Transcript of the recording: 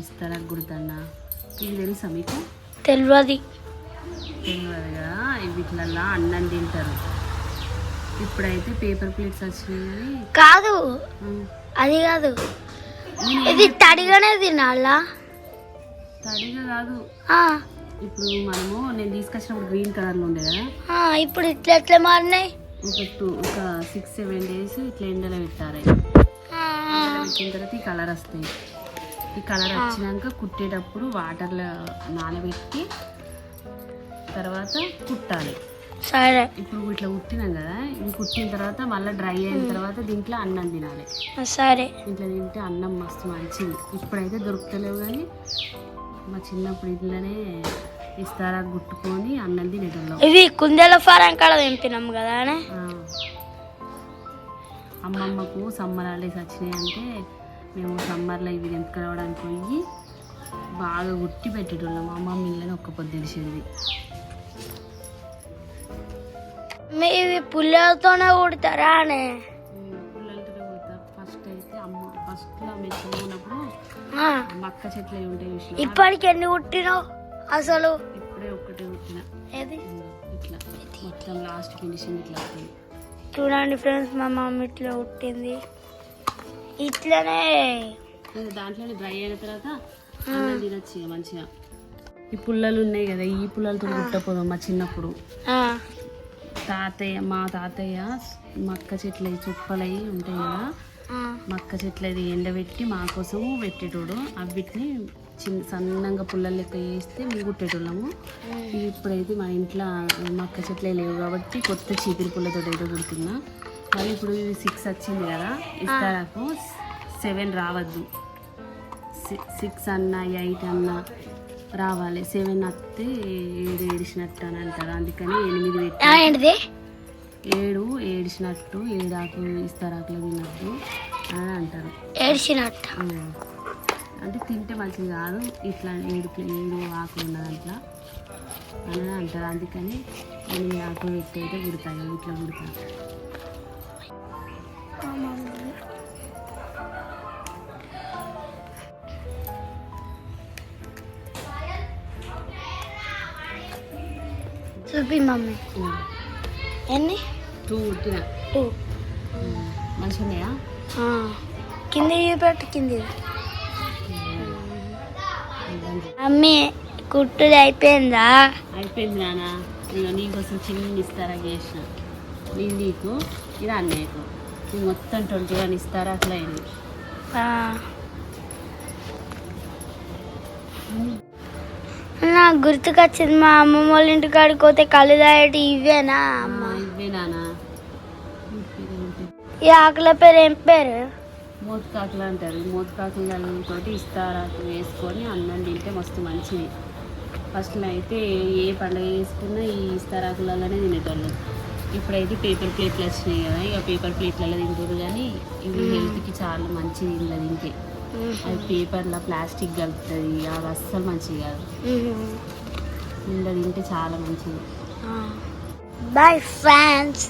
ఇస్తారా గుర్తన్నా? ఇది తెలుసా మీకు? తెలియదు తెలియదు కదా వీటిలల్లా అన్నం తింటారు. ఇప్పుడైతే పేపర్ ప్లేట్స్ వచ్చినాయి. కాదు. అది కాదు. ఇది తడిగానే తినాలా? తడిగా కాదు. ఇప్పుడు మనము నేను తీసుకొచ్చినప్పుడు గ్రీన్ కలర్లో ఉండే కదా? ఇప్పుడు ఇట్లా ఎట్లా మారినాయి? ఒక టూ ఒక సిక్స్ సెవెన్ డేస్ ఇట్లా ఎండలో ఎండలో పెట్టిన తర్వాత ఈ కలర్ వస్తాయి. ఈ కలర్ వచ్చినాక కుట్టేటప్పుడు వాటర్లో నానబెట్టి తర్వాత కుట్టాలి. సరే. ఇప్పుడు ఇట్లా కుట్టినాం కదా ఇది కుట్టిన తర్వాత మళ్ళీ డ్రై అయిన తర్వాత దీంట్లో అన్నం తినాలి. సరే. ఇట్లా తింటే అన్నం మస్తు మంచిది. ఇప్పుడైతే దొరుకుతలేవు కానీ మా చిన్నప్పుడు ఇట్లనే ఇస్తారా గుట్టుకొని అన్నం తినేటోళ్ళం. ఇవి కుందేల ఫారం కాడ తెంపినాం కదా. అమ్మమ్మకు సమ్మర్ హాలిడేస్ వచ్చినాయి అంటే మేము సమ్మర్లో ఇవి తెంపుకురావడానికి పోయి బాగా గుట్టి పెట్టేటోళ్ళం. అమ్మమ్మ ఇళ్ళని ఒక్క పొద్దు తెలిసేది. మీ ఇవి పుల్లలతోనే కుడతారా అని? పిల్లలతో పోతారు ఫస్ట్ అయితే అమ్మ ఫస్ట్లో మేము మక్క చెట్లు ఉంటాయి ఇప్పటికి ఎన్ని కుట్టినావు అసలు? ఇప్పుడే ఒక్కటే కుట్టిన. ఏది? ఇట్లా. మొత్తం లాస్ట్ ఫినిషింగ్ ఇట్లా చూడండి ఫ్రెండ్స్ మా మమ్మీ ఇట్లా కుట్టింది. ఇట్లనే. దాంట్లోనే డ్రై అయిన తర్వాత తినచ్చు మంచిగా. ఈ పుల్లలు ఉన్నాయి కదా ఈ పుల్లలతో గుట్టపోదాం మా చిన్నప్పుడు. తాతయ్య మా తాతయ్య మక్క చెట్లు అవి చుప్పలవి ఉంటాయి కదా. మక్క చెట్లు అది ఎండబెట్టి మా కోసం పెట్టేటోడు. అవిటిని చిన్న సన్నంగా పుల్లలు లెక్క వేస్తే మేము కుట్టేటోళ్ళము. ఇప్పుడైతే మా ఇంట్లో మక్క చెట్లే లేవు కాబట్టి కొత్త చీపిరి పుల్లతో ఏదో కుడుతున్నా. మళ్ళీ ఇప్పుడు సిక్స్ వచ్చింది కదా ఇస్తారాకు. సెవెన్ రావద్దు. సిక్స్ అన్న ఎయిట్ అన్న రావాలి. సెవెన్ వస్తే ఏడు ఏడిచినట్టు అని అంటారు. అందుకని ఎనిమిది పెట్టి. ఏడు ఏడిచినట్టు ఏడు ఆకులు ఇస్తారాకులు తినద్దు అని అంటారు. ఏడ్చినట్ట. అంటే తింటే మంచిది కాదు. ఇట్లా ఏడు ఏడు ఆకులు ఉన్న దాంట్లో అని అంటారు. అందుకని ఎనిమిది ఆకులు పెట్టి అయితే కుడతాయి ఇట్లా చూపి మమ్మీ. ఎన్ని? టూ కుట్టిన టూ. మంచిగా ఉన్నాయా కింది చూపెట్టు కింది మమ్మీ కుట్టుది అయిపోయిందా? అయిపోయింది ఇక నీకోసం చిన్న ఇస్తారా చేసిన. నీది నీకు ఇది అన్నయ్యకు మొత్తం ట్వంటీ వన్ ఇస్తారా? అట్లా అయింది. నాకు గుర్తుకొచ్చింది మా అమ్మమ్మ వాళ్ళ ఇంటి కాడికి పోతే కళ్ళు తాగేటి ఇవేనా అమ్మ? ఇవే నాన్న ఈ ఆకుల పేరు ఏం పేరు? మోతకాకులు అంటారు. మోతకాకులతోటి ఇస్తారాకు వేసుకొని అన్నం తింటే మస్తు మంచిది. ఫస్ట్లో అయితే ఏ పండుగ చేసుకున్నా ఈ ఇస్తారాకులలోనే తినేటోళ్ళు. ఇప్పుడైతే పేపర్ ప్లేట్లు వచ్చినాయి కదా ఇక పేపర్ ప్లేట్లలో తింటారు కానీ ఇవి హెల్త్కి చాలా మంచిది ఇలా తింటే. అది పేపర్లో ప్లాస్టిక్ కలుపుతుంది అది అస్సలు మంచిది కాదు. ఇలా తింటే చాలా మంచిది. Bye friends